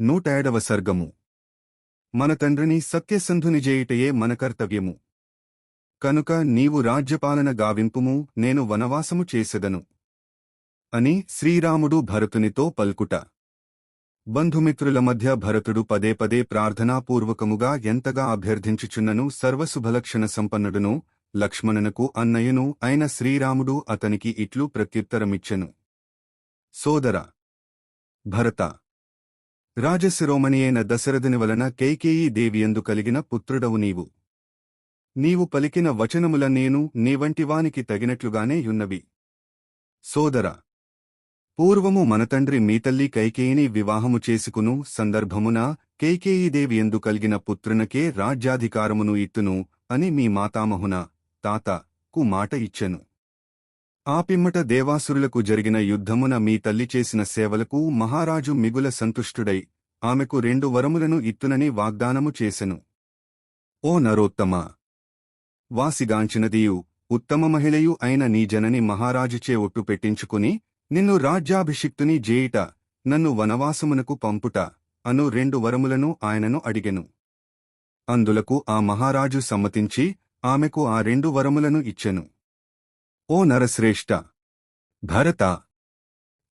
నూట ఏడవ సర్గము. మన తండ్రిని సత్యసంధుని చేయుటయే మన కర్తవ్యము. కనుక నీవు రాజ్యపాలన గావింపుము నేను వనవాసము చేసెదను. అని శ్రీరాముడు భరతునితో పల్కుట. బంధుమిత్రుల మధ్య భరతుడు పదే పదే ప్రార్థనాపూర్వకముగా ఎంతగా అభ్యర్థించుచున్నను సర్వశుభలక్షణ సంపన్నుడును లక్ష్మణునకు అన్నయ్యను అయిన శ్రీరాముడు అతనికి ఇట్లు ప్రత్యుత్తరమిచ్చెను. సోదర భరత రాజశిరోమణియైన దశరథుని వలన కైకేయీ దేవియందు కలిగిన పుత్రుడవు నీవు నీవు పలికిన వచనముల నేను నీవంటివానికి తగినట్లుగానే యున్నవి సోదర పూర్వము మనతండ్రి మీ తల్లి కైకేయిని వివాహము చేసుకును సందర్భమున కైకేయీదేవి ఎందు కలిగిన పుత్రునకే రాజ్యాధికారమును ఇత్తును అని మీ మాతామహున తాత కు మాట ఇచ్చెను ఆ పిమ్మట దేవాసురులకు జరిగిన యుద్ధమున మీ తల్లి చేసిన సేవలకు మహారాజు మిగుల సంతుష్టుడై ఆమెకు రెండు వరములను ఇత్తునని వాగ్దానము చేసెను. ఓ నరోత్తమ! వాసిగాంచినదియు ఉత్తమ మహిళయు అయిన నీ జనని మహారాజుచే ఒట్టు పెట్టించుకుని నిన్ను రాజ్యాభిషిక్తుని జేయిట నన్ను వనవాసమునకు పంపుట అను రెండు వరములను ఆయనను అడిగెను. అందులకు ఆ మహారాజు సమ్మతించి ఆమెకు ఆ రెండు వరములను ఇచ్చెను. ఓ నరశ్రేష్ఠ భరత!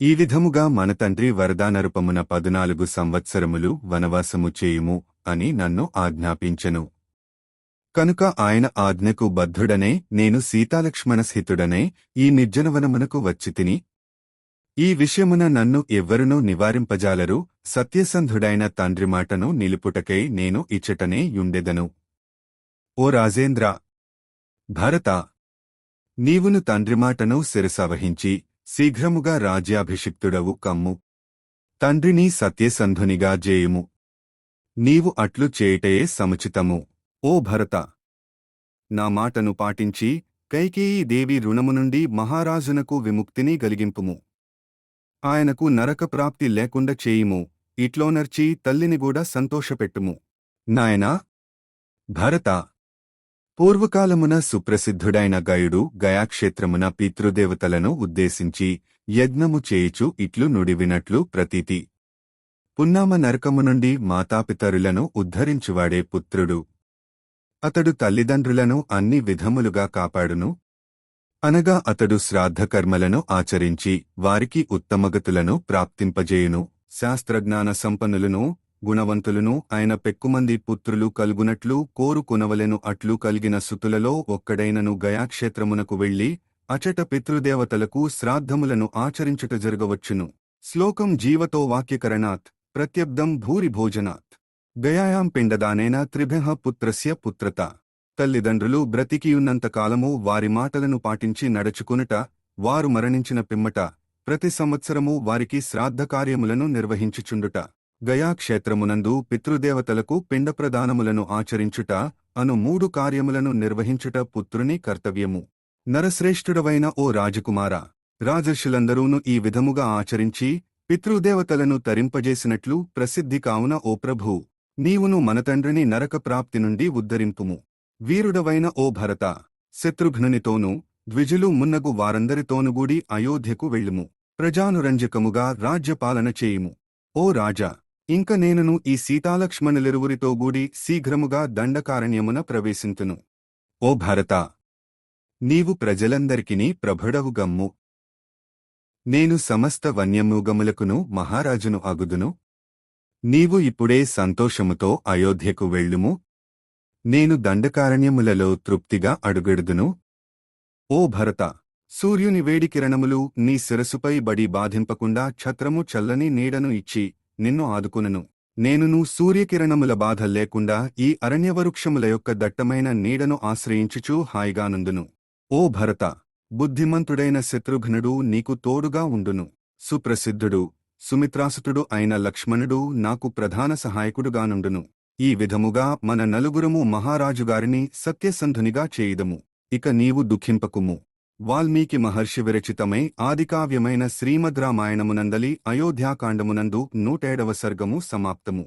ఈ విధముగా మన తండ్రి వరదానరుపమున పదునాలుగు సంవత్సరములు వనవాసము చేయుము అని నన్ను ఆజ్ఞాపించెను. కనుక ఆయన ఆజ్ఞకు బద్ధుడనే నేను సీతాలక్ష్మణస్హితుడనే ఈ నిర్జనవనమునకు వచ్చితిని ఈ విషయమున నన్ను ఎవ్వరునూ నివారింపజాలరు సత్యసంధుడైన తండ్రి మాటను నిలుపుటకై నేను ఇచ్చటనే యుండెదను. ఓ రాజేంద్ర! భరత! నీవును తండ్రి మాటను శిరసవహించి శీఘ్రముగా రాజ్యాభిషిక్తుడవు కమ్ము. తండ్రిని సత్యసంధునిగా జేయుము. నీవు అట్లు చేయుటయే సముచితము. ఓ భరత! నా మాటను పాటించి కైకేయీ దేవి రుణము నుండి మహారాజునకు విముక్తిని గలిగింపుము. ఆయనకు నరక ప్రాప్తి లేకుండా చేయుము. ఇట్లోనర్చి తల్లిని కూడా సంతోషపెట్టుము. నాయనా! భరత! పూర్వకాలమున సుప్రసిద్ధుడైన గయుడు గయాక్షేత్రమున పితృదేవతలను ఉద్దేశించి యజ్ఞము చేయుచు ఇట్లు నుడివినట్లు ప్రతీతి. పున్నామ నరకము నుండి మాతాపితరులను ఉద్ధరించువాడే పుత్రుడు. అతడు తల్లిదండ్రులను అన్ని విధములుగా కాపాడును. అనగా అతడు శ్రాద్ధకర్మలను ఆచరించి వారికి ఉత్తమగతులను ప్రాప్తింపజేయును. శాస్త్రజ్ఞాన సంపన్నులను గుణవంతులను ఆయన పెక్కుమంది పుత్రులు కలుగునట్లు కోరుకునవలెను అట్లు కలిగిన సుతులలో ఒక్కడైనను గయాక్షేత్రమునకు వెళ్ళి అచట పితృదేవతలకు శ్రాద్ధములను ఆచరించుట జరగవచ్చును. శ్లోకం జీవతో వాక్యకరణాత్ ప్రత్యబ్దం భూరి భోజనాత్ గయాయాం పిండదానేన త్రిభః పుత్రస్య పుత్రత. తల్లిదండ్రులు బ్రతికియున్నంతకాలము వారి మాటలను పాటించి నడుచుకునుట వారు మరణించిన పిమ్మట ప్రతి సంవత్సరము వారికి శ్రాద్ధకార్యములను నిర్వహించుచుండుట. గయాక్షేత్రమునందు పితృదేవతలకు పిండప్రదానములను ఆచరించుట అను మూడు కార్యములను నిర్వహించుట పుత్రుని కర్తవ్యము. నరశ్రేష్ఠుడవైన ఓ రాజకుమార రాజర్షులందరూను ఈ విధముగా ఆచరించి పితృదేవతలను తరింపజేసినట్లు ప్రసిద్ధి కావున ఓ ప్రభూ నీవును మనతండ్రిని నరక ప్రాప్తి నుండి ఉద్ధరింపుము వీరుడవైన ఓ భరత శత్రుఘ్నునితోనూ ద్విజులు మున్నగు వారందరితోనుగూడి అయోధ్యకు వెళ్ళుము. ప్రజానురంజకముగా రాజ్యపాలన చేయుము. ఓ రాజా ఇంక నేనును ఈ సీతాలక్ష్మణులిరువురితో గూడి శీఘ్రముగా దండకారణ్యమున ప్రవేశింతును. ఓ భరత! నీవు ప్రజలందరికినీ ప్రభుడవు గమ్ము. నేను సమస్త వన్యమూగములకును మహారాజును అగుదును. నీవు ఇప్పుడే సంతోషముతో అయోధ్యకు వెళ్ళుము. నేను దండకారణ్యములలో తృప్తిగా అడుగెడుదును. ఓ భరత! సూర్యుని వేడి కిరణములు నీ శిరసుపై బడి బాధింపకుండా ఛత్రము చల్లని నీడను ఇచ్చి నిన్ను ఆదుకునను. నేనును సూర్యకిరణముల బాధ లేకుండా ఈ అరణ్యవృక్షముల యొక్క దట్టమైన నీడను ఆశ్రయించుచూ హాయిగానుందును ఓ భరత బుద్ధిమంతుడైన శత్రుఘ్నుడు నీకు తోడుగా ఉండును. సుప్రసిద్ధుడు సుమిత్రాసుతుడు అయిన లక్ష్మణుడు నాకు ప్రధాన సహాయకుడుగానుండును ఈ విధముగా మన నలుగురము మహారాజుగారిని సత్యసంధునిగా చేయుదము. ఇక నీవు దుఃఖింపకుము. వాల్మీకి మహర్షి విరచితమై ఆదికావ్యమైన శ్రీమద్ రామాయణమునందలి అయోధ్యాకాండమునందు నూటేడవ సర్గము సమాప్తము.